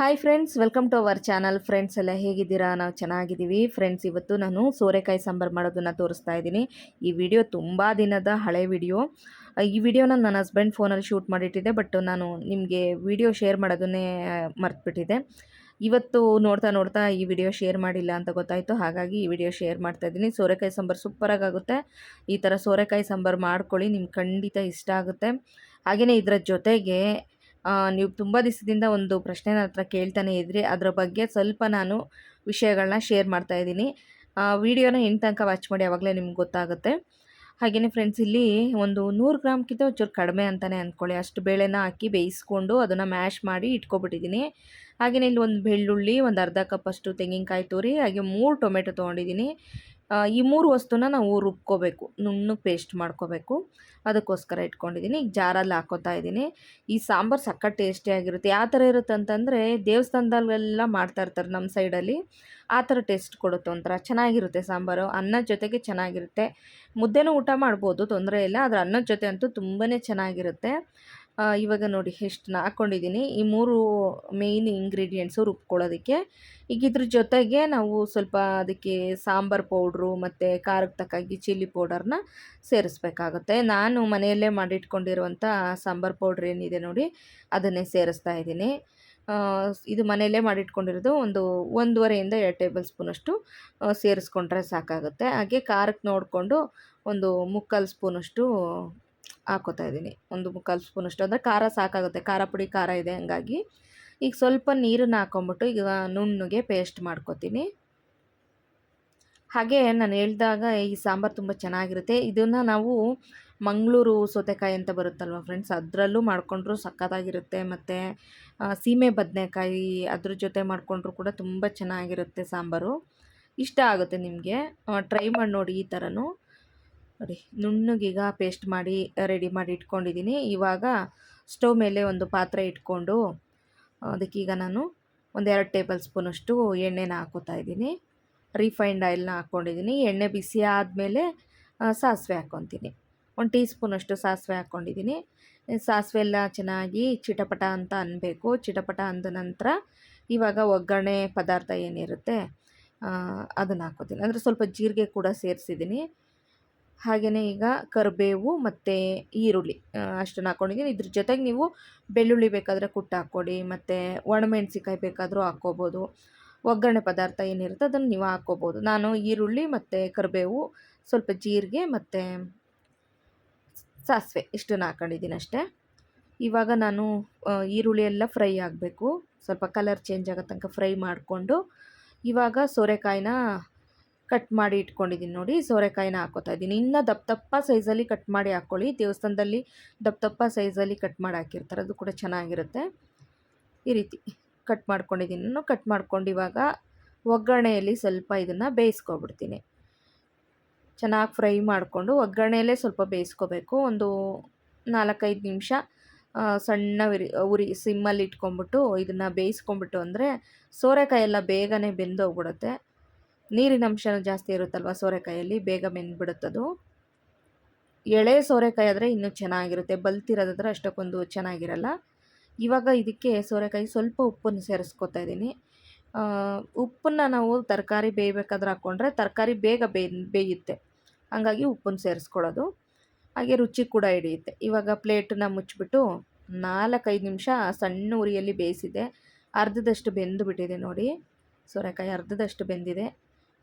Hi friends welcome to our channel friends ಎಲ್ಲ ಹೇಗಿದ್ದೀರಾ? ನಾವು ಚೆನ್ನಾಗಿದ್ದೀವಿ. ಫ್ರೆಂಡ್ಸ್ ಇವತ್ತು ನಾನು ಸೋರೆಕಾಯಿ ಸಾಂಬಾರು ಮಾಡೋದನ್ನು ತೋರಿಸ್ತಾ ಇದ್ದೀನಿ. ಈ ವಿಡಿಯೋ ತುಂಬ ದಿನದ ಹಳೆ ವಿಡಿಯೋ ಈ ವಿಡಿಯೋನ ನನ್ನ ಹಸ್ಬೆಂಡ್ ಫೋನಲ್ಲಿ ಶೂಟ್ ಮಾಡಿಟ್ಟಿದ್ದೆ ಬಟ್ ನಾನು ನಿಮಗೆ ವಿಡಿಯೋ ಶೇರ್ ಮಾಡೋದನ್ನೇ ಮರ್ತುಬಿಟ್ಟಿದ್ದೆ. ಇವತ್ತು ನೋಡ್ತಾ ನೋಡ್ತಾ ಈ ವಿಡಿಯೋ ಶೇರ್ ಮಾಡಿಲ್ಲ ಅಂತ ಗೊತ್ತಾಯಿತು. ಹಾಗಾಗಿ ಈ ವಿಡಿಯೋ ಶೇರ್ ಮಾಡ್ತಾ ಇದ್ದೀನಿ. ಸೋರೆಕಾಯಿ ಸಾಂಬಾರು ಸೂಪರಾಗಿ ಆಗುತ್ತೆ ಈ ಥರ ಸೋರೆಕಾಯಿ ಸಾಂಬಾರು ಮಾಡ್ಕೊಳ್ಳಿ, ನಿಮ್ಗೆ ಖಂಡಿತ ಇಷ್ಟ ಆಗುತ್ತೆ. ಹಾಗೆಯೇ ಇದರ ಜೊತೆಗೆ ನೀವು ತುಂಬ ದಿವಸದಿಂದ ಒಂದು ಪ್ರಶ್ನೆ ಹತ್ರ ಕೇಳ್ತಾನೆ ಇದ್ರಿ. ಅದರ ಬಗ್ಗೆ ಸ್ವಲ್ಪ ನಾನು ವಿಷಯಗಳನ್ನ ಶೇರ್ ಮಾಡ್ತಾ ಇದ್ದೀನಿ. ವಿಡಿಯೋನ ಎಂಟು ತನಕ ವಾಚ್ ಮಾಡಿ ಯಾವಾಗಲೇ ನಿಮ್ಗೆ ಗೊತ್ತಾಗುತ್ತೆ. ಹಾಗೆಯೇ ಫ್ರೆಂಡ್ಸ್ ಇಲ್ಲಿ ಒಂದು ನೂರು ಗ್ರಾಮ್ಗಿಂತ ಒಂಚೂರು ಕಡಿಮೆ ಅಂತಲೇ ಅಂದ್ಕೊಳ್ಳಿ ಅಷ್ಟು ಬೇಳೆನ ಹಾಕಿ ಬೇಯಿಸ್ಕೊಂಡು ಅದನ್ನು ಮ್ಯಾಶ್ ಮಾಡಿ ಇಟ್ಕೊಬಿಟ್ಟಿದ್ದೀನಿ. ಹಾಗೆಯೇ ಇಲ್ಲಿ ಒಂದು ಬೆಳ್ಳುಳ್ಳಿ, ಒಂದು ಅರ್ಧ ಕಪ್ ಅಷ್ಟು ತೆಂಗಿನಕಾಯಿ ತುರಿ, ಹಾಗೆ ಮೂರು ಟೊಮೆಟೊ ತೊಗೊಂಡಿದ್ದೀನಿ. ಈ ಮೂರು ವಸ್ತುನ ನಾವು ರುಬ್ಕೋಬೇಕು. ನುಣ್ಣು ಪೇಸ್ಟ್ ಮಾಡ್ಕೋಬೇಕು. ಅದಕ್ಕೋಸ್ಕರ ಇಟ್ಕೊಂಡಿದ್ದೀನಿ ಈಗ ಜಾರಲ್ಲಿ ಹಾಕೋತಾ ಇದ್ದೀನಿ ಈ ಸಾಂಬಾರು ಸಕ್ಕ ಟೇಸ್ಟಿಯಾಗಿರುತ್ತೆ ಯಾವ ಥರ ಇರುತ್ತೆ ಅಂತಂದರೆ, ದೇವಸ್ಥಾನದಲ್ಲೆಲ್ಲ ಮಾಡ್ತಾ ಇರ್ತಾರೆ ನಮ್ಮ ಸೈಡಲ್ಲಿ. ಆ ಥರ ಟೇಸ್ಟ್ ಕೊಡುತ್ತೆ ಒಂಥರ. ಚೆನ್ನಾಗಿರುತ್ತೆ ಸಾಂಬಾರು. ಅನ್ನದ ಜೊತೆಗೆ ಚೆನ್ನಾಗಿರುತ್ತೆ. ಮುದ್ದೆನೂ ಊಟ ಮಾಡ್ಬೋದು, ತೊಂದರೆ ಇಲ್ಲ. ಆದರೆ ಅನ್ನದ ಜೊತೆ ಅಂತೂ ತುಂಬಾ ಚೆನ್ನಾಗಿರುತ್ತೆ. ಇವಾಗ ನೋಡಿ ಎಷ್ಟು ಹಾಕ್ಕೊಂಡಿದ್ದೀನಿ ಈ ಮೂರು ಮೇಯ್ನ್ ಇಂಗ್ರೀಡಿಯೆಂಟ್ಸು ರುಬ್ಕೊಳ್ಳೋದಕ್ಕೆ. ಈಗ ಇದ್ರ ಜೊತೆಗೆ ನಾವು ಸ್ವಲ್ಪ ಅದಕ್ಕೆ ಸಾಂಬಾರು ಪೌಡ್ರು ಮತ್ತು ಖಾರಕ್ಕೆ ತಕ್ಕಾಗಿ ಚಿಲ್ಲಿ ಪೌಡರ್ನ ಸೇರಿಸ್ಬೇಕಾಗುತ್ತೆ. ನಾನು ಮನೆಯಲ್ಲೇ ಮಾಡಿಟ್ಕೊಂಡಿರುವಂಥ ಸಾಂಬಾರು ಪೌಡ್ರ್ ಏನಿದೆ ನೋಡಿ, ಅದನ್ನೇ ಸೇರಿಸ್ತಾ ಇದ್ದೀನಿ. ಇದು ಮನೆಯಲ್ಲೇ ಮಾಡಿಟ್ಕೊಂಡಿರೋದು ಒಂದು ಒಂದೂವರೆಯಿಂದ ಎರಡು ಟೇಬಲ್ ಸ್ಪೂನಷ್ಟು ಸೇರಿಸ್ಕೊಂಡ್ರೆ ಸಾಕಾಗುತ್ತೆ. ಹಾಗೆ ಖಾರಕ್ಕೆ ನೋಡಿಕೊಂಡು ಒಂದು ಮುಕ್ಕಾಲು ಸ್ಪೂನಷ್ಟು ಹಾಕೋತಾ ಇದ್ದೀನಿ. ಒಂದು ಮುಕ್ಕಾಲು ಸ್ಪೂನಷ್ಟು ಅಂದರೆ ಖಾರ ಸಾಕಾಗುತ್ತೆ. ಖಾರ ಪುಡಿ ಖಾರ ಇದೆ ಹಂಗಾಗಿ. ಈಗ ಸ್ವಲ್ಪ ನೀರನ್ನು ಹಾಕೊಂಬಿಟ್ಟು ಈಗ ನುಣ್ಣಗೆ ಪೇಸ್ಟ್ ಮಾಡ್ಕೊತೀನಿ. ಹಾಗೆ ನಾನು ಹೇಳಿದಾಗ ಈ ಸಾಂಬಾರು ತುಂಬ ಚೆನ್ನಾಗಿರುತ್ತೆ. ಇದನ್ನು ನಾವು ಮಂಗಳೂರು ಸೌತೆಕಾಯಿ ಅಂತ ಬರುತ್ತಲ್ವ ಫ್ರೆಂಡ್ಸ್ ಅದರಲ್ಲೂ ಮಾಡಿಕೊಂಡ್ರು ಸಕ್ಕತ್ತಾಗಿರುತ್ತೆ ಮತ್ತು ಸೀಮೆ ಬದನೆಕಾಯಿ ಅದ್ರ ಜೊತೆ ಮಾಡಿಕೊಂಡ್ರು ಕೂಡ ತುಂಬ ಚೆನ್ನಾಗಿರುತ್ತೆ ಸಾಂಬಾರು. ಇಷ್ಟ ಆಗುತ್ತೆ ನಿಮಗೆ? ಟ್ರೈ ಮಾಡಿ ನೋಡಿ ಈ ಥರನೂ ನೋಡಿ, ನುಣ್ಣಗೀಗ ಪೇಸ್ಟ್ ಮಾಡಿ ರೆಡಿ ಮಾಡಿ ಇಟ್ಕೊಂಡಿದ್ದೀನಿ ಇವಾಗ ಸ್ಟವ್ ಮೇಲೆ ಒಂದು ಪಾತ್ರೆ ಇಟ್ಕೊಂಡು, ಅದಕ್ಕೀಗ ನಾನು ಒಂದೆರಡು ಟೇಬಲ್ ಸ್ಪೂನಷ್ಟು ಎಣ್ಣೆನ ಹಾಕೋತಾ ಇದ್ದೀನಿ. ರಿಫೈನ್ಡ್ ಆಯಿಲ್ನ ಹಾಕ್ಕೊಂಡಿದ್ದೀನಿ ಎಣ್ಣೆ ಬಿಸಿ ಆದಮೇಲೆ ಸಾಸಿವೆ ಹಾಕ್ಕೊತೀನಿ ಒಂದು ಟೀ ಸ್ಪೂನಷ್ಟು ಸಾಸಿವೆ ಹಾಕ್ಕೊಂಡಿದ್ದೀನಿ ಸಾಸಿವೆ ಎಲ್ಲ ಚೆನ್ನಾಗಿ ಚಿಟಪಟ ಅಂತ ಅನ್ನಬೇಕು ಚಿಟಪಟ ಅಂದ ನಂತರ ಇವಾಗ ಒಗ್ಗರಣೆ ಪದಾರ್ಥ ಏನಿರುತ್ತೆ ಅದನ್ನು ಹಾಕೋತೀನಿ. ಅಂದರೆ ಸ್ವಲ್ಪ ಜೀರಿಗೆ ಕೂಡ ಸೇರಿಸಿದ್ದೀನಿ ಹಾಗೆಯೇ ಈಗ ಕರಿಬೇವು ಮತ್ತು ಈರುಳ್ಳಿ ಅಷ್ಟನ್ನು ಹಾಕ್ಕೊಂಡಿದ್ದೀನಿ ಇದ್ರ ಜೊತೆಗೆ ನೀವು ಬೆಳ್ಳುಳ್ಳಿ ಬೇಕಾದರೆ ಕುಟ್ಟು ಹಾಕ್ಕೊಡಿ, ಮತ್ತು ಒಣಮೆಣ್ಸಿಕಾಯಿ ಬೇಕಾದರೂ ಹಾಕ್ಕೋಬೋದು. ಒಗ್ಗರಣೆ ಪದಾರ್ಥ ಏನಿರುತ್ತೆ ಅದನ್ನು ನೀವು ಹಾಕ್ಕೋಬೋದು. ನಾನು ಈರುಳ್ಳಿ ಮತ್ತು ಕರಿಬೇವು, ಸ್ವಲ್ಪ ಜೀರಿಗೆ ಮತ್ತು ಸಾಸಿವೆ ಇಷ್ಟನ್ನು ಹಾಕ್ಕೊಂಡಿದ್ದೀನಿ ಅಷ್ಟೇ. ಇವಾಗ ನಾನು ಈರುಳ್ಳಿ ಎಲ್ಲ ಫ್ರೈ ಆಗಬೇಕು. ಸ್ವಲ್ಪ ಕಲರ್ ಚೇಂಜ್ ಆಗೋ ತನಕ ಫ್ರೈ ಮಾಡಿಕೊಂಡು ಇವಾಗ ಸೋರೆಕಾಯಿನ ಕಟ್ ಮಾಡಿ ಇಟ್ಕೊಂಡಿದ್ದೀನಿ ನೋಡಿ, ಸೋರೆಕಾಯಿನ ಹಾಕೋತಾ ಇದ್ದೀನಿ. ಇನ್ನು ದಪ್ಪ ದಪ್ಪ ಸೈಜಲ್ಲಿ ಕಟ್ ಮಾಡಿ ಹಾಕ್ಕೊಳ್ಳಿ ದೇವಸ್ಥಾನದಲ್ಲಿ ದಪ್ಪ ದಪ್ಪ ಸೈಜಲ್ಲಿ ಕಟ್ ಮಾಡಿ ಹಾಕಿರ್ತಾರೆ. ಅದು ಕೂಡ ಚೆನ್ನಾಗಿರುತ್ತೆ. ಈ ರೀತಿ ಕಟ್ ಮಾಡ್ಕೊಂಡಿದ್ದೀನಿ. ನಾನು ಕಟ್ ಮಾಡ್ಕೊಂಡು ಇವಾಗ ಒಗ್ಗರಣೆಯಲ್ಲಿ ಸ್ವಲ್ಪ ಇದನ್ನು ಬೇಯಿಸ್ಕೊಬಿಡ್ತೀನಿ. ಚೆನ್ನಾಗಿ ಫ್ರೈ ಮಾಡಿಕೊಂಡು ಒಗ್ಗರಣೆಯಲ್ಲೇ ಸ್ವಲ್ಪ ಬೇಯಿಸ್ಕೋಬೇಕು. ಒಂದು ನಾಲ್ಕೈದು ನಿಮಿಷ ಸಣ್ಣ ಉರಿ ಉರಿ ಸಿಮ್ಮಲ್ಲಿ ಇಟ್ಕೊಂಬಿಟ್ಟು ಇದನ್ನು ಬೇಯಿಸ್ಕೊಂಬಿಟ್ಟು ಅಂದರೆ ಸೋರೆಕಾಯಿ ಎಲ್ಲ ಬೇಗನೆ ಬೆಂದೋಗ್ಬಿಡುತ್ತೆ. ನೀರಿನ ಅಂಶ ಜಾಸ್ತಿ ಇರುತ್ತಲ್ವ ಸೋರೆಕಾಯಲ್ಲಿ? ಬೇಗ ಬೆಂದ್ಬಿಡುತ್ತದು ಎಳೆ ಸೋರೆಕಾಯಿ ಆದರೆ ಇನ್ನೂ ಚೆನ್ನಾಗಿರುತ್ತೆ. ಬಲ್ತಿರೋದಾದ್ರೆ ಅಷ್ಟಕ್ಕೊಂದು ಚೆನ್ನಾಗಿರಲ್ಲ. ಇವಾಗ ಇದಕ್ಕೆ ಸೋರೆಕಾಯಿ ಸ್ವಲ್ಪ ಉಪ್ಪನ್ನು ಸೇರಿಸ್ಕೊತಾ ಇದ್ದೀನಿ. ಉಪ್ಪನ್ನು ನಾವು ತರಕಾರಿ ಬೇಯಬೇಕಾದ್ರೆ ಹಾಕ್ಕೊಂಡ್ರೆ ತರಕಾರಿ ಬೇಗ ಬೇಯ್, ಬೇಯುತ್ತೆ. ಹಾಗಾಗಿ ಉಪ್ಪನ್ನು ಸೇರಿಸ್ಕೊಳ್ಳೋದು. ಹಾಗೆ ರುಚಿ ಕೂಡ ಹಿಡಿಯುತ್ತೆ. ಇವಾಗ ಪ್ಲೇಟನ್ನ ಮುಚ್ಚಿಬಿಟ್ಟು ನಾಲ್ಕೈದು ನಿಮಿಷ ಸಣ್ಣ ಉರಿಯಲ್ಲಿ ಬೇಯಿಸಿದೆ. ಅರ್ಧದಷ್ಟು ಬೆಂದು ಬಿಟ್ಟಿದೆ ನೋಡಿ. ಸೋರೆಕಾಯಿ ಅರ್ಧದಷ್ಟು ಬೆಂದಿದೆ.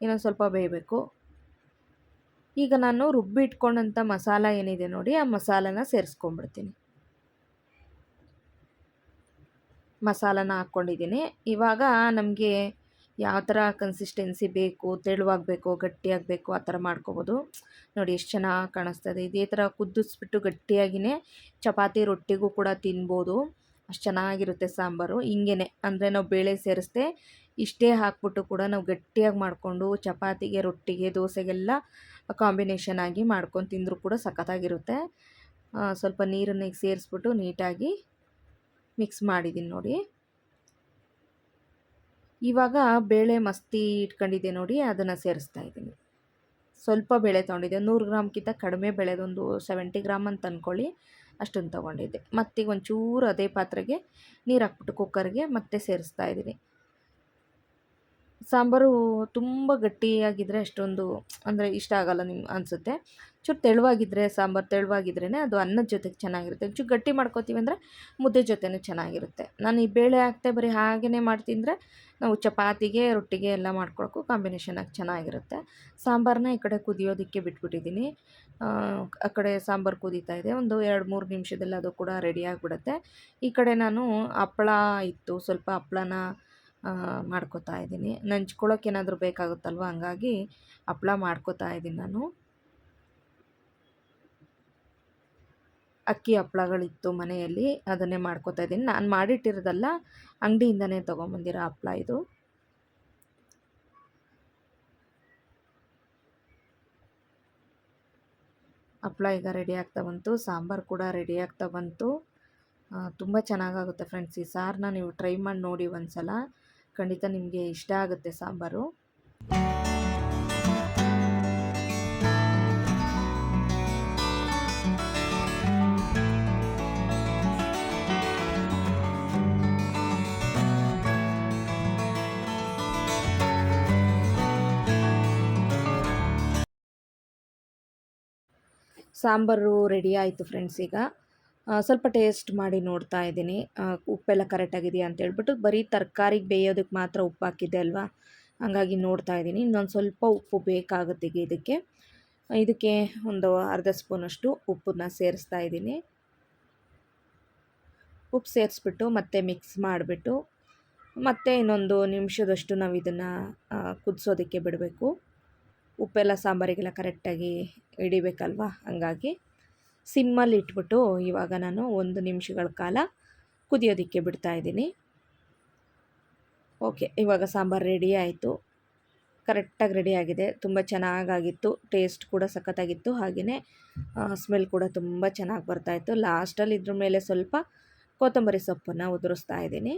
ಇನ್ನೊಂದು ಸ್ವಲ್ಪ ಬೇಯಬೇಕು. ಈಗ ನಾನು ರುಬ್ಬಿ ಇಟ್ಕೊಂಡಂಥ ಮಸಾಲ ಏನಿದೆ ನೋಡಿ, ಆ ಮಸಾಲನ ಸೇರಿಸ್ಕೊಂಡ್ಬಿಡ್ತೀನಿ. ಮಸಾಲನ ಹಾಕ್ಕೊಂಡಿದ್ದೀನಿ. ಇವಾಗ ನಮಗೆ ಯಾವ ಥರ ಕನ್ಸಿಸ್ಟೆನ್ಸಿ ಬೇಕು, ತೆಳುವಾಗಬೇಕು, ಗಟ್ಟಿಯಾಗಬೇಕು, ಆ ಥರ ಮಾಡ್ಕೊಬೋದು. ನೋಡಿ ಎಷ್ಟು ಚೆನ್ನಾಗಿ ಕಾಣಿಸ್ತದೆ. ಇದೇ ಥರ ಕುದಿಸ್ಬಿಟ್ಟು ಗಟ್ಟಿಯಾಗಿಯೇ ಚಪಾತಿ ರೊಟ್ಟಿಗೂ ಕೂಡ ತಿನ್ಬೋದು. ಅಷ್ಟು ಚೆನ್ನಾಗಿರುತ್ತೆ ಸಾಂಬಾರು. ಹಿಂಗೆ ಅಂದರೆ ನಾವು ಬೇಳೆ ಸೇರಿಸ್ದೆ ಇಷ್ಟೇ ಹಾಕ್ಬಿಟ್ಟು ಕೂಡ ನಾವು ಗಟ್ಟಿಯಾಗಿ ಮಾಡಿಕೊಂಡು ಚಪಾತಿಗೆ, ರೊಟ್ಟಿಗೆ, ದೋಸೆಗೆಲ್ಲ ಕಾಂಬಿನೇಷನ್ ಆಗಿ ಮಾಡ್ಕೊಂಡು ತಿಂದರೂ ಕೂಡ ಸಖತ್ತಾಗಿರುತ್ತೆ. ಸ್ವಲ್ಪ ನೀರನ್ನು ಸೇರಿಸ್ಬಿಟ್ಟು ನೀಟಾಗಿ ಮಿಕ್ಸ್ ಮಾಡಿದ್ದೀನಿ ನೋಡಿ. ಇವಾಗ ಬೇಳೆ ಮಸ್ತಿ ಇಟ್ಕೊಂಡಿದ್ದೆ ನೋಡಿ, ಅದನ್ನು ಸೇರಿಸ್ತಾ ಇದ್ದೀನಿ. ಸ್ವಲ್ಪ ಬೇಳೆ ತೊಗೊಂಡಿದ್ದೆ. ನೂರು ಗ್ರಾಮ್ಗಿಂತ ಕಡಿಮೆ ಬೆಳೆದೊಂದು ಸೆವೆಂಟಿ ಗ್ರಾಮ್ ಅಂತ ಅಂದ್ಕೊಳ್ಳಿ ಅಷ್ಟನ್ನು ತೊಗೊಂಡಿದ್ದೆ. ಮತ್ತೀಗ ಒಂಚೂರು ಅದೇ ಪಾತ್ರೆಗೆ ನೀರು ಹಾಕ್ಬಿಟ್ಟು ಕುಕ್ಕರ್ಗೆ ಮತ್ತೆ ಸೇರಿಸ್ತಾ ಇದ್ದೀನಿ. ಸಾಂಬಾರು ತುಂಬ ಗಟ್ಟಿಯಾಗಿದ್ದರೆ ಅಷ್ಟೊಂದು, ಅಂದರೆ ಇಷ್ಟ ಆಗಲ್ಲ ನಿಮ್ಗೆ ಅನಿಸುತ್ತೆ. ಚೂರು ತೆಳುವಾಗಿದ್ದರೆ ಸಾಂಬಾರು ತೆಳುವಾಗಿದ್ರೇ ಅದು ಅನ್ನದ ಜೊತೆಗೆ ಚೆನ್ನಾಗಿರುತ್ತೆ. ಒಂಚೂರು ಗಟ್ಟಿ ಮಾಡ್ಕೋತೀವಿ ಅಂದರೆ ಮುದ್ದೆ ಜೊತೆನೂ ಚೆನ್ನಾಗಿರುತ್ತೆ. ನಾನು ಈ ಬೇಳೆ ಹಾಕ್ತೆ ಬರೀ ಹಾಗೇ ಮಾಡ್ತಿದ್ರೆ ನಾವು ಚಪಾತಿಗೆ, ರೊಟ್ಟಿಗೆ ಎಲ್ಲ ಮಾಡ್ಕೊಳಕ್ಕೂ ಕಾಂಬಿನೇಷನಾಗಿ ಚೆನ್ನಾಗಿರುತ್ತೆ. ಸಾಂಬಾರನ್ನ ಈ ಕಡೆ ಕುದಿಯೋದಕ್ಕೆ ಬಿಟ್ಬಿಟ್ಟಿದ್ದೀನಿ ಆ ಕಡೆ ಸಾಂಬಾರು ಕುದೀತಾ ಇದೆ. ಒಂದು ಎರಡು ಮೂರು ನಿಮಿಷದಲ್ಲಿ ಅದು ಕೂಡ ರೆಡಿ ಆಗಿಬಿಡುತ್ತೆ. ಈ ಕಡೆ ನಾನು ಹಪ್ಪಳ ಇತ್ತು. ಸ್ವಲ್ಪ ಹಪ್ಳನ ಮಾಡ್ಕೋತಾ ಇದ್ದೀನಿ. ನಂಚ್ಕೊಳ್ಳೋಕೆ ಏನಾದರೂ ಬೇಕಾಗುತ್ತಲ್ವ? ಹಂಗಾಗಿ ಹಪ್ಪಳ ಮಾಡ್ಕೋತಾ ಇದ್ದೀನಿ ನಾನು. ಅಕ್ಕಿ ಹಪ್ಪಳಗಳಿತ್ತು ಮನೆಯಲ್ಲಿ, ಅದನ್ನೇ ಮಾಡ್ಕೋತಾ ಇದ್ದೀನಿ. ನಾನು ಮಾಡಿಟ್ಟಿರೋದಲ್ಲ, ಅಂಗಡಿಯಿಂದನೇ ತೊಗೊಂಬಂದಿರೋ ಹಪ್ಪಳ ಇದು. ಹಪ್ಪಳ ಈಗ ರೆಡಿ ಆಗ್ತಾ ಬಂತು, ಸಾಂಬಾರು ಕೂಡ ರೆಡಿ ಆಗ್ತಾ ಬಂತು. ತುಂಬ ಚೆನ್ನಾಗಾಗುತ್ತೆ ಫ್ರೆಂಡ್ಸ್ ಈ ಸಾರನ್ನ ನೀವು ಟ್ರೈ ಮಾಡಿ ನೋಡಿ ಒಂದು ಸಲ ಖಂಡಿತ ನಿಮಗೆ ಇಷ್ಟ ಆಗುತ್ತೆ ಸಾಂಬಾರು. ಸಾಂಬಾರು ರೆಡಿ ಆಯಿತು ಫ್ರೆಂಡ್ಸ್ ಈಗ. ಸ್ವಲ್ಪ ಟೇಸ್ಟ್ ಮಾಡಿ ನೋಡ್ತಾ ಇದ್ದೀನಿ. ಉಪ್ಪೆಲ್ಲ ಕರೆಕ್ಟಾಗಿದೆಯಾ ಅಂತ ಹೇಳ್ಬಿಟ್ಟು ಬರೀ ತರಕಾರಿಗೆ ಬೇಯೋದಕ್ಕೆ ಮಾತ್ರ ಉಪ್ಪು ಹಾಕಿದ್ದೆ ಅಲ್ವಾ? ಹಂಗಾಗಿ ನೋಡ್ತಾ ಇದ್ದೀನಿ. ಇನ್ನೊಂದು ಸ್ವಲ್ಪ ಉಪ್ಪು ಬೇಕಾಗುತ್ತೆ ಇದಕ್ಕೆ. ಇದಕ್ಕೆ ಒಂದು ಅರ್ಧ ಸ್ಪೂನಷ್ಟು ಉಪ್ಪನ್ನ ಸೇರಿಸ್ತಾ ಇದ್ದೀನಿ. ಉಪ್ಪು ಸೇರಿಸ್ಬಿಟ್ಟು ಮತ್ತೆ ಮಿಕ್ಸ್ ಮಾಡಿಬಿಟ್ಟು ಮತ್ತೆ ಇನ್ನೊಂದು ನಿಮಿಷದಷ್ಟು ನಾವು ಇದನ್ನು ಕುದಿಸೋದಕ್ಕೆ ಬಿಡಬೇಕು. ಉಪ್ಪೆಲ್ಲ ಸಾಂಬಾರಿಗೆಲ್ಲ ಕರೆಕ್ಟಾಗಿ ಹಿಡಿಬೇಕಲ್ವಾ? ಹಂಗಾಗಿ ಸಿಮ್ಮಲ್ಲಿ ಇಟ್ಬಿಟ್ಟು ಇವಾಗ ನಾನು ಒಂದು ನಿಮಿಷಗಳ ಕಾಲ ಕುದಿಯೋದಕ್ಕೆ ಬಿಡ್ತಾ ಇದ್ದೀನಿ. ಓಕೆ, ಇವಾಗ ಸಾಂಬಾರು ರೆಡಿ ಆಯಿತು. ಕರೆಕ್ಟಾಗಿ ರೆಡಿ ಆಗಿದೆ. ತುಂಬ ಚೆನ್ನಾಗಾಗಿತ್ತು. ಟೇಸ್ಟ್ ಕೂಡ ಸಖತ್ತಾಗಿತ್ತು. ಹಾಗೆಯೇ ಸ್ಮೆಲ್ ಕೂಡ ತುಂಬ ಚೆನ್ನಾಗಿ ಬರ್ತಾಯಿತ್ತು ಲಾಸ್ಟಲ್ಲಿ ಇದ್ರ ಮೇಲೆ ಸ್ವಲ್ಪ ಕೊತ್ತಂಬರಿ ಸೊಪ್ಪನ್ನು ಉದುರಿಸ್ತಾ ಇದ್ದೀನಿ.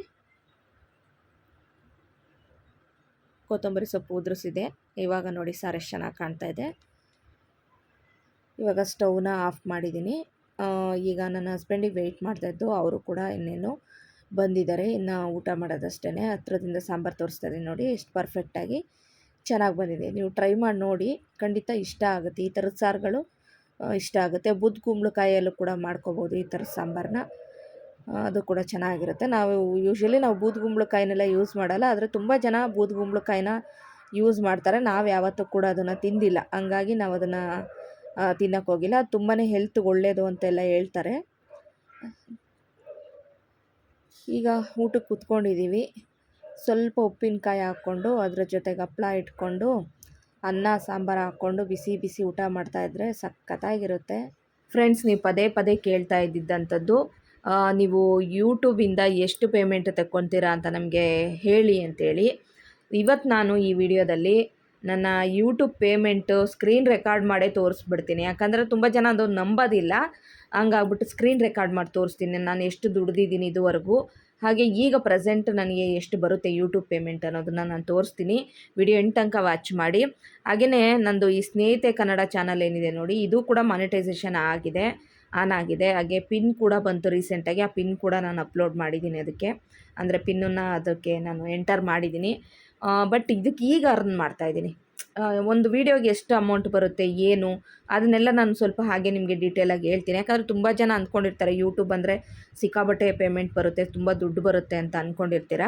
ಕೊತ್ತಂಬರಿ ಸೊಪ್ಪು ಉದುರಿಸಿದೆ. ಇವಾಗ ನೋಡಿ ಸಾರು ಚೆನ್ನಾಗಿ ಕಾಣ್ತಾ ಇದೆ. ಇವಾಗ ಸ್ಟವ್ನ ಆಫ್ ಮಾಡಿದ್ದೀನಿ. ಈಗ ನನ್ನ ಹಸ್ಬೆಂಡಿಗೆ ವೆಯ್ಟ್ ಮಾಡ್ತಾಯಿದ್ದು ಅವರು ಕೂಡ ಇನ್ನೇನು ಬಂದಿದ್ದಾರೆ. ಇನ್ನು ಊಟ ಮಾಡೋದಷ್ಟೇ ಹತ್ರದಿಂದ ಸಾಂಬಾರು ತೋರಿಸ್ತಾ ಇದ್ದೀನಿ ನೋಡಿ, ಎಷ್ಟು ಪರ್ಫೆಕ್ಟಾಗಿ ಚೆನ್ನಾಗಿ ಬಂದಿದೆ. ನೀವು ಟ್ರೈ ಮಾಡಿ ನೋಡಿ, ಖಂಡಿತ ಇಷ್ಟ ಆಗುತ್ತೆ. ಈ ಥರದ ಸಾರುಗಳು ಇಷ್ಟ ಆಗುತ್ತೆ. ಬುದ್ ಕುಂಬಳಕಾಯಲ್ಲೂ ಕೂಡ ಮಾಡ್ಕೋಬೋದು ಈ ಥರದ ಸಾಂಬಾರನ್ನ ಅದು ಕೂಡ ಚೆನ್ನಾಗಿರುತ್ತೆ. ನಾವು ಯೂಶ್ವಲಿ ನಾವು ಬೂದ್ಗುಂಬಳಕಾಯಿನೆಲ್ಲ ಯೂಸ್ ಮಾಡಲ್ಲ, ಆದರೆ ತುಂಬ ಜನ ಬೂದ್ಗುಂಬಳಕಾಯಿನ ಯೂಸ್ ಮಾಡ್ತಾರೆ. ನಾವು ಯಾವತ್ತೂ ಕೂಡ ಅದನ್ನು ತಿಂದಿಲ್ಲ. ಹಂಗಾಗಿ ನಾವು ಅದನ್ನು ತಿನ್ನೋಕ್ಕೋಗಿಲ್ಲ ಅದು ತುಂಬಾ ಹೆಲ್ತ್ಗೆ ಒಳ್ಳೆಯದು ಅಂತೆಲ್ಲ ಹೇಳ್ತಾರೆ. ಈಗ ಊಟಕ್ಕೆ ಕುತ್ಕೊಂಡಿದ್ದೀವಿ. ಸ್ವಲ್ಪ ಉಪ್ಪಿನಕಾಯಿ ಹಾಕ್ಕೊಂಡು, ಅದ್ರ ಜೊತೆಗೆ ಹಪ್ಪಳ ಇಟ್ಕೊಂಡು, ಅನ್ನ, ಸಾಂಬಾರು ಹಾಕ್ಕೊಂಡು ಬಿಸಿ ಬಿಸಿ ಊಟ ಮಾಡ್ತಾಯಿದ್ರೆ ಸಖತ್ತಾಗಿರುತ್ತೆ. ಫ್ರೆಂಡ್ಸ್ ನೀವು ಪದೇ ಪದೇ ಕೇಳ್ತಾ ಇದ್ದಿದ್ದಂಥದ್ದು ನೀವು ಯೂಟ್ಯೂಬಿಂದ ಎಷ್ಟು ಪೇಮೆಂಟ್ ತಗೊತೀರಾ ಅಂತ ನಮಗೆ ಹೇಳಿ ಅಂತೇಳಿ. ಇವತ್ತು ನಾನು ಈ ವಿಡಿಯೋದಲ್ಲಿ ನನ್ನ ಯೂಟ್ಯೂಬ್ ಪೇಮೆಂಟು ಸ್ಕ್ರೀನ್ ರೆಕಾರ್ಡ್ ಮಾಡೇ ತೋರಿಸ್ಬಿಡ್ತೀನಿ. ಯಾಕಂದರೆ ತುಂಬ ಜನ ಅದು ನಂಬೋದಿಲ್ಲ. ಹಂಗಾಗ್ಬಿಟ್ಟು ಸ್ಕ್ರೀನ್ ರೆಕಾರ್ಡ್ ಮಾಡಿ ತೋರಿಸ್ತೀನಿ. ನಾನು ಎಷ್ಟು ದುಡ್ದಿದ್ದೀನಿ ಇದುವರೆಗೂ. ಹಾಗೆ ಈಗ ಪ್ರೆಸೆಂಟ್ ನನಗೆ ಎಷ್ಟು ಬರುತ್ತೆ ಯೂಟ್ಯೂಬ್ ಪೇಮೆಂಟ್ ಅನ್ನೋದನ್ನು ನಾನು ತೋರಿಸ್ತೀನಿ. ವಿಡಿಯೋ ಎಂಟು ತನಕ ವಾಚ್ ಮಾಡಿ. ಹಾಗೆಯೇ ನಂದು ಈ ಸ್ನೇಹಿತೆ ಕನ್ನಡ ಚಾನಲ್ ಏನಿದೆ ನೋಡಿ, ಇದು ಕೂಡ ಮಾನಿಟೈಸೇಷನ್ ಆಗಿದೆ ಆನ್ ಆಗಿದೆ. ಹಾಗೆ ಪಿನ್ ಕೂಡ ಬಂತು ರೀಸೆಂಟಾಗಿ ಆ ಪಿನ್ ಕೂಡ ನಾನು ಅಪ್ಲೋಡ್ ಮಾಡಿದ್ದೀನಿ ಅದಕ್ಕೆ. ಅಂದರೆ ಪಿನ್ನನ್ನು ಅದಕ್ಕೆ ನಾನು ಎಂಟರ್ ಮಾಡಿದ್ದೀನಿ. ಬಟ್ ಇದಕ್ಕೆ ಈಗ ಅರ್ನ್ ಮಾಡ್ತಾ ಇದ್ದೀನಿ. ಒಂದು ವೀಡಿಯೋಗೆ ಎಷ್ಟು ಅಮೌಂಟ್ ಬರುತ್ತೆ, ಏನು, ಅದನ್ನೆಲ್ಲ ನಾನು ಸ್ವಲ್ಪ ಹಾಗೆ ನಿಮಗೆ ಡೀಟೇಲಾಗಿ ಹೇಳ್ತೀನಿ. ಯಾಕಂದರೆ ತುಂಬ ಜನ ಅಂದ್ಕೊಂಡಿರ್ತಾರೆ ಯೂಟ್ಯೂಬ್ ಅಂದರೆ ಸಿಕ್ಕಾಬಟ್ಟೆ ಪೇಮೆಂಟ್ ಬರುತ್ತೆ, ತುಂಬ ದುಡ್ಡು ಬರುತ್ತೆ ಅಂತ ಅಂದ್ಕೊಂಡಿರ್ತೀರ?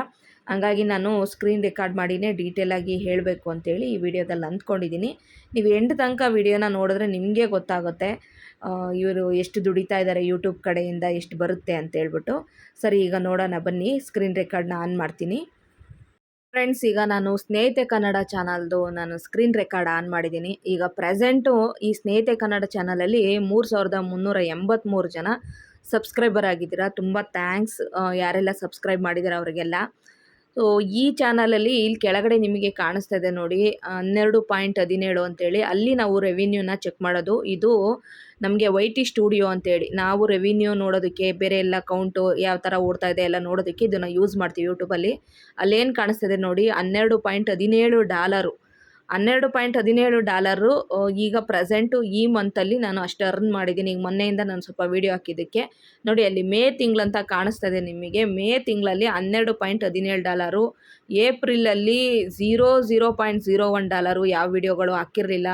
ಹಂಗಾಗಿ ನಾನು ಸ್ಕ್ರೀನ್ ರೆಕಾರ್ಡ್ ಮಾಡಿನೇ ಡೀಟೇಲಾಗಿ ಹೇಳಬೇಕು ಅಂತೇಳಿ ಈ ವಿಡಿಯೋದಲ್ಲಿ ಅಂದ್ಕೊಂಡಿದ್ದೀನಿ. ನೀವು ಎಂಟು ತನಕ ವಿಡಿಯೋನ ನೋಡಿದ್ರೆ ನಿಮಗೆ ಗೊತ್ತಾಗುತ್ತೆ ಇವರು ಎಷ್ಟು ದುಡಿತಾ ಇದ್ದಾರೆ ಯೂಟ್ಯೂಬ್ ಕಡೆಯಿಂದ, ಎಷ್ಟು ಬರುತ್ತೆ ಅಂತ ಹೇಳ್ಬಿಟ್ಟು. ಸರಿ, ಈಗ ನೋಡೋಣ, ಬನ್ನಿ ಸ್ಕ್ರೀನ್ ರೆಕಾರ್ಡ್ನ ಆನ್ ಮಾಡ್ತೀನಿ. ಫ್ರೆಂಡ್ಸ್ ಈಗ ನಾನು ಸ್ನೇಹಿತೆ ಕನ್ನಡ ಚಾನಲ್ದು ನಾನು ಸ್ಕ್ರೀನ್ ರೆಕಾರ್ಡ್ ಆನ್ ಮಾಡಿದ್ದೀನಿ. ಈಗ ಪ್ರೆಸೆಂಟು ಈ ಸ್ನೇಹಿತೆ ಕನ್ನಡ ಚಾನಲಲ್ಲಿ ಮೂರು ಸಾವಿರದ ಮುನ್ನೂರ ಎಂಬತ್ತ್ಮೂರು ಜನ ಸಬ್ಸ್ಕ್ರೈಬರ್ ಆಗಿದ್ದೀರಾ. ತುಂಬ ಥ್ಯಾಂಕ್ಸ್ ಯಾರೆಲ್ಲ ಸಬ್ಸ್ಕ್ರೈಬ್ ಮಾಡಿದ್ದೀರಾ ಅವರಿಗೆಲ್ಲ. ಸೊ, ಈ ಚಾನಲಲ್ಲಿ ಇಲ್ಲಿ ಕೆಳಗಡೆ ನಿಮಗೆ ಕಾಣಿಸ್ತಾ ಇದೆ ನೋಡಿ, ಹನ್ನೆರಡು ಪಾಯಿಂಟ್ ಹದಿನೇಳು ಅಂತೇಳಿ. ಅಲ್ಲಿ ನಾವು ರೆವಿನ್ಯೂನ ಚೆಕ್ ಮಾಡೋದು. ಇದು ನಮಗೆ ವೈ ಟಿ ಸ್ಟುಡಿಯೋ ಅಂತೇಳಿ. ನಾವು ರೆವಿನ್ಯೂ ನೋಡೋದಕ್ಕೆ, ಬೇರೆ ಎಲ್ಲ ಕೌಂಟು ಯಾವ ಥರ ಓಡ್ತಾ ಇದೆ ಎಲ್ಲ ನೋಡೋದಕ್ಕೆ ಇದನ್ನು ಯೂಸ್ ಮಾಡ್ತೀವಿ ಯೂಟ್ಯೂಬಲ್ಲಿ ಅಲ್ಲೇನು ಕಾಣಿಸ್ತಿದೆ ನೋಡಿ, ಹನ್ನೆರಡು ಪಾಯಿಂಟ್ ಹದಿನೇಳು ಡಾಲರು. ಹನ್ನೆರಡು ಪಾಯಿಂಟ್ ಹದಿನೇಳು ಡಾಲರು ಈಗ ಪ್ರೆಸೆಂಟು ಈ ಮಂತಲ್ಲಿ ನಾನು ಅಷ್ಟು ಅರ್ನ್ ಮಾಡಿದ್ದೀನಿ. ಈಗ ಮೊನ್ನೆಯಿಂದ ನಾನು ಸ್ವಲ್ಪ ವೀಡಿಯೋ ಹಾಕಿದ್ದಕ್ಕೆ. ನೋಡಿ, ಅಲ್ಲಿ ಮೇ ತಿಂಗಳಂತ ಕಾಣಿಸ್ತಾ ಇದೆ ನಿಮಗೆ. ಮೇ ತಿಂಗಳಲ್ಲಿ ಹನ್ನೆರಡು ಪಾಯಿಂಟ್ ಹದಿನೇಳು dollar, ಏಪ್ರಿಲಲ್ಲಿ zero zero point zero one dollar. ಯಾವ ವಿಡಿಯೋಗಳು ಹಾಕಿರಲಿಲ್ಲ.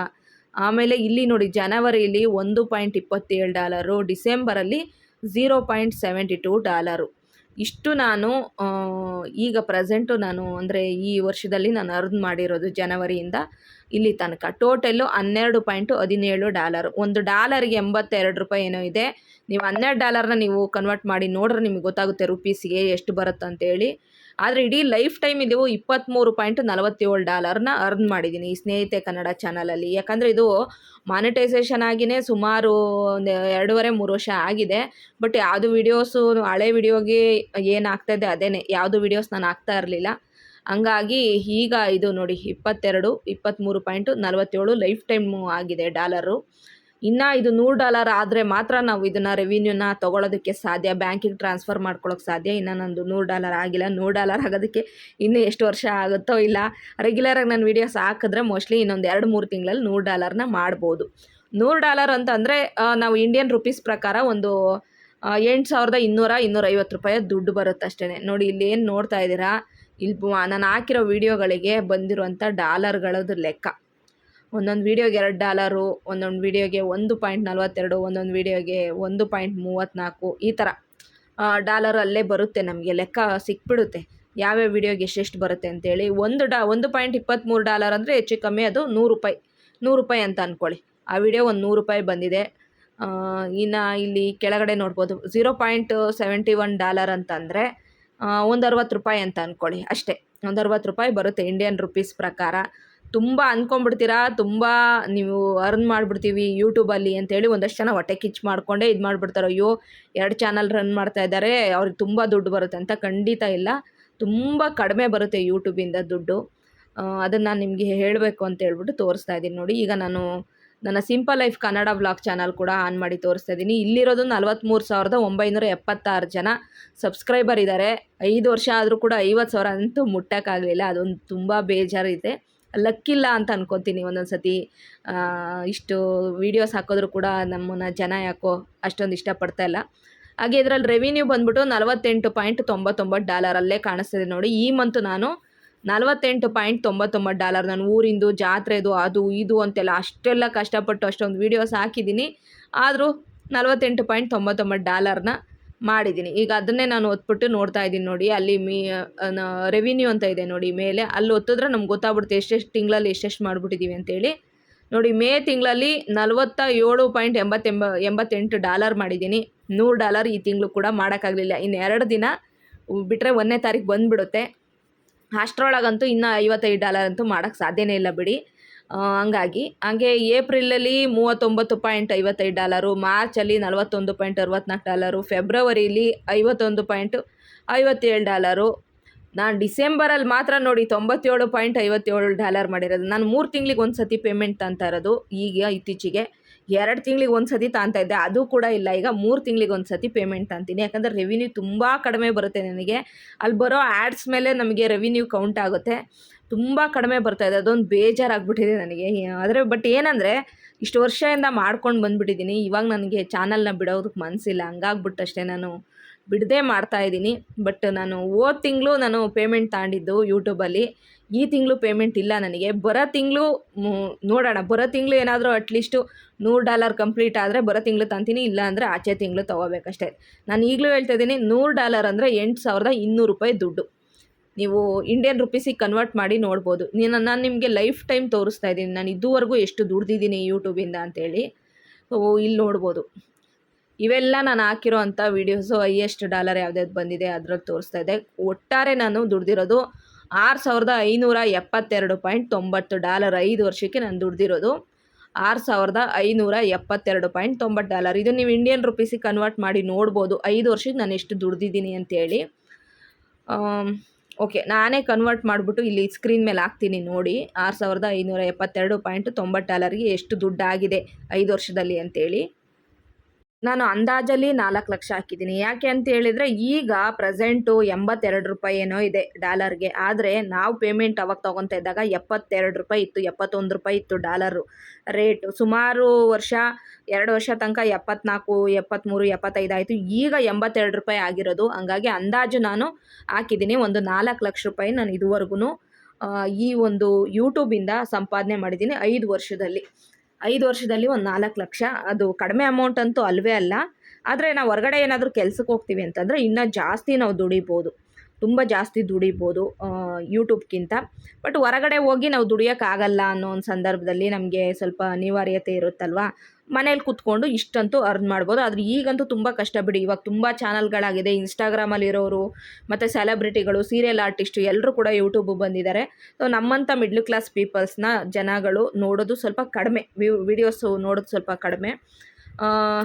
ಆಮೇಲೆ ಇಲ್ಲಿ ನೋಡಿ ಜನವರಿಯಲ್ಲಿ ಒಂದು ಪಾಯಿಂಟ್ ಇಪ್ಪತ್ತೇಳು dollar, ಡಿಸೆಂಬರಲ್ಲಿ zero point seventy two dollar. ಇಷ್ಟು ನಾನು ಈಗ ಪ್ರೆಸೆಂಟು ನಾನು ಅಂದರೆ ಈ ವರ್ಷದಲ್ಲಿ ನಾನು ಅರ್ನ್ ಮಾಡಿರೋದು ಜನವರಿಯಿಂದ ಇಲ್ಲಿ ತನಕ. ಟೋಟಲ್ಲು ಹನ್ನೆರಡು ಪಾಯಿಂಟು ಹದಿನೇಳು ಡಾಲರ್. ಒಂದು ಡಾಲರ್ಗೆ ಎಂಬತ್ತೆರಡು ರೂಪಾಯಿ ಏನೋ ಇದೆ. ನೀವು ಹನ್ನೆರಡು ಡಾಲರ್ನ ನೀವು ಕನ್ವರ್ಟ್ ಮಾಡಿ ನೋಡ್ರೆ ನಿಮಗೆ ಗೊತ್ತಾಗುತ್ತೆ ರುಪೀಸ್ಗೆ ಎಷ್ಟು ಬರುತ್ತೆ ಅಂತೇಳಿ ಆದರೆ ಇಡೀ ಲೈಫ್ ಟೈಮ್ ಇದು ಇಪ್ಪತ್ತ್ಮೂರು ಪಾಯಿಂಟ್ ನಲವತ್ತೇಳು ಡಾಲರ್ನ ಅರ್ನ್ ಮಾಡಿದ್ದೀನಿ ಈ ಸ್ನೇಹಿತೆ ಕನ್ನಡ ಚಾನಲಲ್ಲಿ ಯಾಕಂದರೆ ಇದು ಮಾನಿಟೈಸೇಷನ್ ಆಗಿನೇ ಸುಮಾರು ಒಂದು ಎರಡೂವರೆ, ಮೂರು ವರ್ಷ ಆಗಿದೆ. ಬಟ್ ಯಾವುದು ವೀಡಿಯೋಸು ಹಳೆ ವೀಡಿಯೋಗೆ ಏನಾಗ್ತಾಯಿದೆ ಅದೇನೆ, ಯಾವುದು ವೀಡಿಯೋಸ್ ನಾನು ಆಗ್ತಾ ಇರಲಿಲ್ಲ. ಹಂಗಾಗಿ ಈಗ ಇದು ನೋಡಿ ಇಪ್ಪತ್ತೆರಡು ಇಪ್ಪತ್ತ್ಮೂರು ಪಾಯಿಂಟು ನಲವತ್ತೇಳು ಲೈಫ್ ಟೈಮು ಆಗಿದೆ ಡಾಲರು ಇನ್ನು ಇದು ನೂರು ಡಾಲರ್ ಆದರೆ ಮಾತ್ರ ನಾವು ಇದನ್ನು ರೆವಿನ್ಯೂನ ತೊಗೊಳೋದಕ್ಕೆ ಸಾಧ್ಯ, ಬ್ಯಾಂಕಿಗೆ ಟ್ರಾನ್ಸ್ಫರ್ ಮಾಡ್ಕೊಳ್ಳೋಕೆ ಸಾಧ್ಯ. ಇನ್ನ ನಂದು ನೂರು ಡಾಲರ್ ಆಗಿಲ್ಲ. ನೂರು ಡಾಲರ್ ಆಗೋದಕ್ಕೆ ಇನ್ನೂ ಎಷ್ಟು ವರ್ಷ ಆಗುತ್ತೋ ಇಲ್ಲ. ರೆಗ್ಯುಲರಾಗಿ ನಾನು ವಿಡಿಯೋಸ್ ಹಾಕಿದ್ರೆ ಮೋಸ್ಟ್ಲಿ ಇನ್ನೊಂದು ಎರಡು, ಮೂರು ತಿಂಗಳಲ್ಲಿ ನೂರು ಡಾಲರ್ನ ಮಾಡ್ಬೋದು. ನೂರು ಡಾಲರ್ ಅಂತಂದರೆ ನಾವು ಇಂಡಿಯನ್ ರುಪೀಸ್ ಪ್ರಕಾರ ಒಂದು ಎಂಟು ಸಾವಿರದ ಇನ್ನೂರ, ಇನ್ನೂರೈವತ್ತು ರೂಪಾಯಿ ದುಡ್ಡು ಬರುತ್ತೆ ಅಷ್ಟೇ ನೋಡಿ, ಇಲ್ಲಿ ಏನು ನೋಡ್ತಾ ಇದ್ದೀರಾ? ಇಲ್ಲಿ ನಾನು ಹಾಕಿರೋ ವೀಡಿಯೋಗಳಿಗೆ ಬಂದಿರುವಂಥ ಡಾಲರ್ಗಳದ್ದು ಲೆಕ್ಕ. ಒಂದೊಂದು ವೀಡಿಯೋಗೆ ಎರಡು ಡಾಲರು, ಒಂದೊಂದು ವೀಡಿಯೋಗೆ ಒಂದು ಪಾಯಿಂಟ್ ನಲ್ವತ್ತೆರಡು, ಒಂದೊಂದು ವೀಡಿಯೋಗೆ ಒಂದು ಪಾಯಿಂಟ್ ಮೂವತ್ತ್ನಾಲ್ಕು ಈ ಥರ ಡಾಲರ್ ಅಲ್ಲೇ ಬರುತ್ತೆ ನಮಗೆ, ಲೆಕ್ಕ ಸಿಕ್ಬಿಡುತ್ತೆ. ಯಾವ್ಯಾವ ವೀಡಿಯೋಗೆ ಎಷ್ಟೆಷ್ಟು ಬರುತ್ತೆ ಅಂತೇಳಿ. ಒಂದು ಡಾ, ಒಂದು ಪಾಯಿಂಟ್ ಇಪ್ಪತ್ತ್ಮೂರು ಡಾಲರ್ ಅಂದರೆ ಹೆಚ್ಚು ಕಮ್ಮಿ ಅದು ನೂರು ರೂಪಾಯಿ ನೂರು ರೂಪಾಯಿ ಅಂತ ಅಂದ್ಕೊಳ್ಳಿ ಆ ವಿಡಿಯೋ ಒಂದು ನೂರು ರೂಪಾಯಿ ಬಂದಿದೆ. ಇನ್ನು ಇಲ್ಲಿ ಕೆಳಗಡೆ ನೋಡ್ಬೋದು. Zero point seventy one dollar ಅಂತಂದರೆ ಒಂದು ಅರವತ್ತು ರೂಪಾಯಿ ಅಂತ ಅಂದ್ಕೊಳ್ಳಿ ಅಷ್ಟೇ. ಒಂದು ಅರವತ್ತು ರೂಪಾಯಿ ಬರುತ್ತೆ ಇಂಡಿಯನ್ ರುಪೀಸ್ ಪ್ರಕಾರ. ತುಂಬ ಅಂದ್ಕೊಂಬಿಡ್ತೀರಾ ತುಂಬ ನೀವು ಅರ್ನ್ ಮಾಡಿಬಿಡ್ತೀವಿ ಯೂಟ್ಯೂಬಲ್ಲಿ ಅಂತೇಳಿ ಒಂದಷ್ಟು ಜನ ಹೊಟ್ಟೆ ಕಿಚ್ಚು ಮಾಡಿಕೊಂಡೇ ಇದು ಮಾಡಿಬಿಡ್ತಾರೆ. ಅಯ್ಯೋ, ಎರಡು ಚಾನಲ್ ರನ್ ಮಾಡ್ತಾ ಇದ್ದಾರೆ, ಅವ್ರಿಗೆ ತುಂಬ ದುಡ್ಡು ಬರುತ್ತೆ ಅಂತ ಖಂಡಿತ ಇಲ್ಲ. ತುಂಬ ಕಡಿಮೆ ಬರುತ್ತೆ ಯೂಟ್ಯೂಬಿಂದ ದುಡ್ಡು. ಅದನ್ನು ನಾನು ನಿಮಗೆ ಹೇಳಬೇಕು ಅಂತ ಹೇಳ್ಬಿಟ್ಟು ತೋರಿಸ್ತಾ ಇದ್ದೀನಿ ನೋಡಿ. ಈಗ ನಾನು ನನ್ನ simple life Kannada vlog channel ಕೂಡ ಆನ್ ಮಾಡಿ ತೋರಿಸ್ತಾ ಇದ್ದೀನಿ. ಇಲ್ಲಿರೋದು ನಲ್ವತ್ತ್ಮೂರು ಸಾವಿರದ ಒಂಬೈನೂರ ಎಪ್ಪತ್ತಾರು ಜನ ಸಬ್ಸ್ಕ್ರೈಬರ್ ಇದ್ದಾರೆ ಐದು ವರ್ಷ ಆದರೂ ಕೂಡ ಐವತ್ತು ಸಾವಿರ ಅಂತೂ ಮುಟ್ಟೋಕ್ಕಾಗಲಿಲ್ಲ. ಅದೊಂದು ತುಂಬ ಬೇಜಾರಿದೆ. ಲಕ್ಕಿಲ್ಲ ಅಂತ ಅನ್ಕೊತೀನಿ ಒಂದೊಂದು ಸತಿ ಇಷ್ಟು ವೀಡಿಯೋಸ್ ಹಾಕಿದ್ರು ಕೂಡ ನಮ್ಮನ್ನು ಜನ ಯಾಕೋ ಅಷ್ಟೊಂದು ಇಷ್ಟಪಡ್ತಾ ಇಲ್ಲ. ಹಾಗೆ ಇದರಲ್ಲಿ ರೆವಿನ್ಯೂ ಬಂದ್ಬಿಟ್ಟು ನಲವತ್ತೆಂಟು ಪಾಯಿಂಟ್ ತೊಂಬತ್ತೊಂಬತ್ತು ಡಾಲರ್ ಅಲ್ಲೇ ಕಾಣಿಸ್ತಿದೆ ನೋಡಿ. ಈ ಮಂತು ನಾನು ನಲವತ್ತೆಂಟು ಪಾಯಿಂಟ್ ತೊಂಬತ್ತೊಂಬತ್ತು ಡಾಲರ್ ನಾನು ಊರಿಂದು, ಜಾತ್ರೆದು, ಅದು, ಇದು ಅಂತೆಲ್ಲ ಅಷ್ಟೆಲ್ಲ ಕಷ್ಟಪಟ್ಟು ಅಷ್ಟೊಂದು ವೀಡಿಯೋಸ್ ಹಾಕಿದ್ದೀನಿ. ಆದರೂ ನಲವತ್ತೆಂಟು ಪಾಯಿಂಟ್ ತೊಂಬತ್ತೊಂಬತ್ತು ಡಾಲರ್ನ ಮಾಡಿದ್ದೀನಿ. ಈಗ ಅದನ್ನೇ ನಾನು ಒತ್ಬಿಟ್ಟು ನೋಡ್ತಾ ಇದ್ದೀನಿ ನೋಡಿ, ಅಲ್ಲಿ ಮೀ ರೆವಿನ್ಯೂ ಅಂತ ಇದೆ ನೋಡಿ, ಮೇಲೆ ಅಲ್ಲಿ ಒತ್ತಿದ್ರೆ ನಮ್ಗೆ ಗೊತ್ತಾಗ್ಬಿಡುತ್ತೆ ಎಷ್ಟೆಷ್ಟು ತಿಂಗಳಲ್ಲಿ ಎಷ್ಟೆಷ್ಟು ಮಾಡಿಬಿಟ್ಟಿದ್ದೀವಿ ಅಂತೇಳಿ. ನೋಡಿ, ಮೇ ತಿಂಗಳಲ್ಲಿ ನಲವತ್ತ ಏಳು ಪಾಯಿಂಟ್ ಎಂಬತ್ತೆಂಬ, ಎಂಬತ್ತೆಂಟು ಡಾಲರ್ ಮಾಡಿದ್ದೀನಿ. ನೂರು ಡಾಲರ್ ಈ ತಿಂಗಳು ಕೂಡ ಮಾಡೋಕ್ಕಾಗಲಿಲ್ಲ. ಇನ್ನು ಎರಡು ದಿನ ಬಿಟ್ಟರೆ ಒಂದನೇ ತಾರೀಕು ಬಂದುಬಿಡುತ್ತೆ. ಅಷ್ಟರೊಳಗಂತೂ ಇನ್ನೂ ಐವತ್ತೈದು ಡಾಲರ್ ಅಂತೂ ಮಾಡೋಕ್ಕೆ ಸಾಧ್ಯನೇ ಇಲ್ಲ ಬಿಡಿ. ಹಂಗಾಗಿ. ಹಾಗೆ ಏಪ್ರಿಲಲ್ಲಿ ಮೂವತ್ತೊಂಬತ್ತು ಪಾಯಿಂಟ್ ಐವತ್ತೈದು ಡಾಲರು, ಮಾರ್ಚಲ್ಲಿ ನಲವತ್ತೊಂದು ಪಾಯಿಂಟ್ ಅರವತ್ನಾಲ್ಕು ಡಾಲರು, ಫೆಬ್ರವರಿಲಿ ಐವತ್ತೊಂದು ಪಾಯಿಂಟ್ ಐವತ್ತೇಳು ಡಾಲರು. ನಾನು ಡಿಸೆಂಬರಲ್ಲಿ ಮಾತ್ರ ನೋಡಿ ತೊಂಬತ್ತೇಳು ಪಾಯಿಂಟ್ ಐವತ್ತೇಳು ಡಾಲರ್ ಮಾಡಿರೋದು. ನಾನು ಮೂರು ತಿಂಗಳಿಗೆ ಒಂದು ಸತಿ ಪೇಮೆಂಟ್ ತಾಂತಾ ಇರೋದು. ಈಗ ಇತ್ತೀಚೆಗೆ ಎರಡು ತಿಂಗಳಿಗೆ ಒಂದು ಸತಿ ತಾಂತಾ ಇದ್ದೆ. ಅದು ಕೂಡ ಇಲ್ಲ. ಈಗ ಮೂರು ತಿಂಗಳಿಗೆ ಒಂದು ಸತಿ ಪೇಮೆಂಟ್ ತಾಂತೀನಿ. ಯಾಕಂದರೆ ರೆವಿನ್ಯೂ ತುಂಬ ಕಡಿಮೆ ಬರುತ್ತೆ ನನಗೆ. ಅಲ್ಲಿ ಬರೋ ಆ್ಯಡ್ಸ್ ಮೇಲೆ ನಮಗೆ ರೆವಿನ್ಯೂ ಕೌಂಟ್ ಆಗುತ್ತೆ. ತುಂಬ ಕಡಿಮೆ ಬರ್ತಾ ಇದೆ. ಅದೊಂದು ಬೇಜಾರಾಗ್ಬಿಟ್ಟಿದೆ ನನಗೆ. ಆದರೆ ಬಟ್ ಏನಂದರೆ, ಇಷ್ಟು ವರ್ಷದಿಂದ ಮಾಡ್ಕೊಂಡು ಬಂದುಬಿಟ್ಟಿದ್ದೀನಿ. ಇವಾಗ ನನಗೆ ಚಾನಲ್ನ ಬಿಡೋದಕ್ಕೆ ಮನಸ್ಸಿಲ್ಲ ಹಂಗಾಗ್ಬಿಟ್ಟಷ್ಟೇ ನಾನು ಬಿಡದೆ ಮಾಡ್ತಾ ಇದ್ದೀನಿ. ಬಟ್ ನಾನು ಹೋದ ತಿಂಗಳು ನಾನು ಪೇಮೆಂಟ್ ತಗೊಂಡಿದ್ದು ಯೂಟ್ಯೂಬಲ್ಲಿ ಈ ತಿಂಗಳು ಪೇಮೆಂಟ್ ಇಲ್ಲ ನನಗೆ. ಬರೋ ತಿಂಗಳು ನೋಡೋಣ. ಬರೋ ತಿಂಗಳು ಏನಾದರೂ ಅಟ್ಲೀಸ್ಟು ನೂರು ಡಾಲರ್ ಕಂಪ್ಲೀಟ್ ಆದರೆ ಬರೋ ತಿಂಗಳು ತಂತೀನಿ. ಇಲ್ಲ ಅಂದರೆ ಆಚೆ ತಿಂಗಳು ತೊಗೋಬೇಕಷ್ಟೇ. ನಾನು ಈಗಲೂ ಹೇಳ್ತಾ ಇದ್ದೀನಿ, ನೂರು ಡಾಲರ್ ಅಂದರೆ ಎಂಟು ಸಾವಿರದ ಇನ್ನೂರು ರೂಪಾಯಿ ದುಡ್ಡು. ನೀವು ಇಂಡಿಯನ್ ರುಪೀಸಿಗೆ ಕನ್ವರ್ಟ್ ಮಾಡಿ ನೋಡ್ಬೋದು. ನೀನು, ನಾನು ನಿಮಗೆ ಲೈಫ್ ಟೈಮ್ ತೋರಿಸ್ತಾ ಇದ್ದೀನಿ. ನಾನು ಇದುವರೆಗೂ ಎಷ್ಟು ದುಡ್ದಿದ್ದೀನಿ ಯೂಟ್ಯೂಬಿಂದ ಅಂತೇಳಿ. ಇಲ್ಲಿ ನೋಡ್ಬೋದು. ಇವೆಲ್ಲ ನಾನು ಹಾಕಿರೋ ಅಂಥ ವೀಡಿಯೋಸು ಹೈಯೆಸ್ಟ್ ಡಾಲರ್ ಯಾವುದ್ಯಾವ್ದು ಬಂದಿದೆ ಅದ್ರಲ್ಲಿ ತೋರಿಸ್ತಾ ಇದೆ. ಒಟ್ಟಾರೆ ನಾನು ದುಡ್ದಿರೋದು ಆರು ಸಾವಿರದ ಐನೂರ ಎಪ್ಪತ್ತೆರಡು ಪಾಯಿಂಟ್ ತೊಂಬತ್ತು ಡಾಲರ್ ಐದು ವರ್ಷಕ್ಕೆ ನಾನು ದುಡ್ದಿರೋದು ಆರು ಸಾವಿರದ ಐನೂರ ಎಪ್ಪತ್ತೆರಡು ಪಾಯಿಂಟ್ ತೊಂಬತ್ತು ಡಾಲರ್ ಇದು ನೀವು ಇಂಡಿಯನ್ ರುಪೀಸಿಗೆ ಕನ್ವರ್ಟ್ ಮಾಡಿ ನೋಡ್ಬೋದು. ಐದು ವರ್ಷಕ್ಕೆ ನಾನು ಎಷ್ಟು ದುಡ್ದಿದ್ದೀನಿ ಅಂತೇಳಿ. ಓಕೆ, ನಾನೇ ಕನ್ವರ್ಟ್ ಮಾಡಿಬಿಟ್ಟು ಇಲ್ಲಿ ಸ್ಕ್ರೀನ್ ಮೇಲೆ ಹಾಕ್ತೀನಿ ನೋಡಿ. ಆರು ಸಾವಿರದ ಐನೂರ ಎಪ್ಪತ್ತೆರಡು ಪಾಯಿಂಟ್ ತೊಂಬತ್ತು ಡಾಲರ್ಗೆ ಎಷ್ಟು ದುಡ್ಡಾಗಿದೆ ಐದು ವರ್ಷದಲ್ಲಿ ಅಂತೇಳಿ. ನಾನು ಅಂದಾಜಲ್ಲಿ ನಾಲ್ಕು ಲಕ್ಷ ಹಾಕಿದ್ದೀನಿ. ಯಾಕೆ ಅಂತ ಹೇಳಿದರೆ ಈಗ ಪ್ರೆಸೆಂಟು ಎಂಬತ್ತೆರಡು ರೂಪಾಯಿ ಏನೋ ಇದೆ ಡಾಲರ್ಗೆ. ಆದರೆ ನಾವು ಪೇಮೆಂಟ್ ಅವಾಗ ತೊಗೊತಾ ಇದ್ದಾಗ ಎಪ್ಪತ್ತೆರಡು ರೂಪಾಯಿ ಇತ್ತು, ಎಪ್ಪತ್ತೊಂದು ರೂಪಾಯಿ ಇತ್ತು ಡಾಲರು ರೇಟು. ಸುಮಾರು ವರ್ಷ, ಎರಡು ವರ್ಷ ತನಕ ಎಪ್ಪತ್ನಾಲ್ಕು ಎಪ್ಪತ್ತ್ಮೂರು ಎಪ್ಪತ್ತೈದು ಆಯಿತು. ಈಗ ಎಂಬತ್ತೆರಡು ರೂಪಾಯಿ ಆಗಿರೋದು. ಹಂಗಾಗಿ ಅಂದಾಜು ನಾನು ಹಾಕಿದ್ದೀನಿ. ಒಂದು ನಾಲ್ಕು ಲಕ್ಷ ರೂಪಾಯಿ ನಾನು ಇದುವರೆಗೂ ಈ ಒಂದು ಯೂಟ್ಯೂಬಿಂದ ಸಂಪಾದನೆ ಮಾಡಿದ್ದೀನಿ ಐದು ವರ್ಷದಲ್ಲಿ. ಐದು ವರ್ಷದಲ್ಲಿ ಒಂದು ನಾಲ್ಕು ಲಕ್ಷ. ಅದು ಕಡಿಮೆ ಅಮೌಂಟ್ ಅಂತೂ ಅಲ್ವೇ ಅಲ್ಲ. ಆದರೆ ನಾವು ಹೊರಗಡೆ ಏನಾದರೂ ಕೆಲಸಕ್ಕೆ ಹೋಗ್ತೀವಿ ಅಂತಂದರೆ ಇನ್ನೂ ಜಾಸ್ತಿ ನಾವು ದುಡಿಬೋದು. ತುಂಬ ಜಾಸ್ತಿ ದುಡಿಬೋದು ಯೂಟ್ಯೂಬ್ಗಿಂತ ಬಟ್ ಹೊರಗಡೆ ಹೋಗಿ ನಾವು ದುಡಿಯೋಕ್ಕಾಗಲ್ಲ ಅನ್ನೋ ಒಂದು ಸಂದರ್ಭದಲ್ಲಿ ನಮಗೆ ಸ್ವಲ್ಪ ಅನಿವಾರ್ಯತೆ ಇರುತ್ತಲ್ವ? ಮನೇಲಿ ಕೂತ್ಕೊಂಡು ಇಷ್ಟಂತೂ ಅರ್ನ್ ಮಾಡ್ಬೋದು. ಆದರೆ ಈಗಂತೂ ತುಂಬ ಕಷ್ಟ ಬಿಡಿ. ಇವಾಗ ತುಂಬ ಚಾನಲ್ಗಳಾಗಿದೆ. ಇನ್ಸ್ಟಾಗ್ರಾಮಲ್ಲಿರೋರು, ಮತ್ತು ಸೆಲೆಬ್ರಿಟಿಗಳು, ಸೀರಿಯಲ್ ಆರ್ಟಿಸ್ಟು ಎಲ್ಲರೂ ಕೂಡ ಯೂಟ್ಯೂಬ್ ಬಂದಿದ್ದಾರೆ. ಸೊ ನಮ್ಮಂಥ ಮಿಡ್ಲ್ ಕ್ಲಾಸ್ ಪೀಪಲ್ಸ್ನ ಜನಗಳು ನೋಡೋದು ಸ್ವಲ್ಪ ಕಡಿಮೆ. ವ್ಯೂ, ವಿಡಿಯೋಸು ನೋಡೋದು ಸ್ವಲ್ಪ ಕಡಿಮೆ.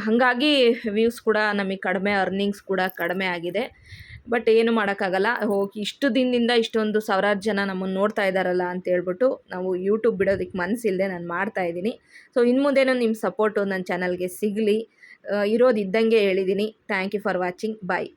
ಹಾಗಾಗಿ ವ್ಯೂಸ್ ಕೂಡ ನಮಗೆ ಕಡಿಮೆ, ಅರ್ನಿಂಗ್ಸ್ ಕೂಡ ಕಡಿಮೆ ಆಗಿದೆ. ಬಟ್ ಏನು ಮಾಡೋಕ್ಕಾಗಲ್ಲ. ಹೋಗಿ ಇಷ್ಟು ದಿನದಿಂದ ಇಷ್ಟೊಂದು ಸಾವಿರಾರು ಜನ ನಮ್ಮನ್ನು ನೋಡ್ತಾ ಇದ್ದಾರಲ್ಲ ಅಂತ ಹೇಳ್ಬಿಟ್ಟು ನಾವು ಯೂಟ್ಯೂಬ್ ಬಿಡೋದಕ್ಕೆ ಮನಸ್ಸಿಲ್ಲದೆ ನಾನು ಮಾಡ್ತಾ ಇದ್ದೀನಿ. ಸೊ ಇನ್ನು ಮುಂದೇನೂ ನಿಮ್ಮ ಸಪೋರ್ಟು ನನ್ನ ಚಾನಲ್ಗೆ ಸಿಗಲಿ. ಇರೋದು ಇದ್ದಂಗೆ ಹೇಳಿದ್ದೀನಿ. Thank you for watching bye